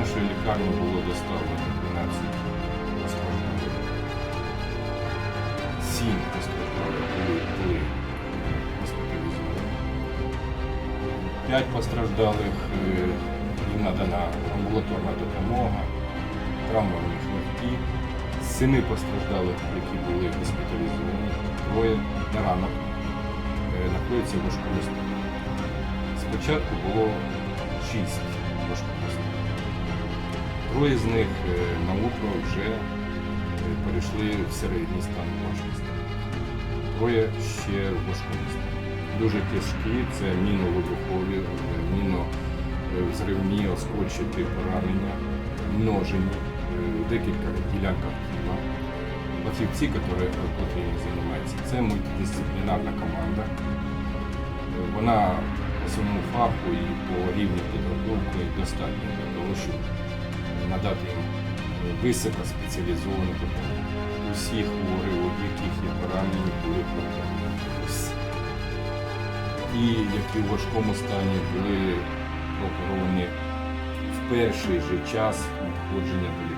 лікарню було доставлено 12 постраждалих. 7 постраждалих були, госпіталізовані. 5 постраждалих е, їм надана амбулаторна допомога, травма в них легкі. 7 постраждалих, які були госпіталізовані, троє на ранок е, знаходяться в стані. Спочатку було 6 важкого стану. Троє з них е, на утро вже е, перейшли в середній стан важкості. Троє ще в важкому стані. Дуже тяжкі, це міновибухові, е, міновзривні, оскольчаті поранення, множені, декілька ділянках тіла. Фахівці, котрі займаються, це мультидисциплінарна команда. Вона по своєму фаху і по рівню підготовки достатньо для того, щоб надати їм високоспеціалізовану допомогу. Усі хворі, у яких є поранені, були проблеми. І які у важкому стані були прокуровані в перший же час надходження до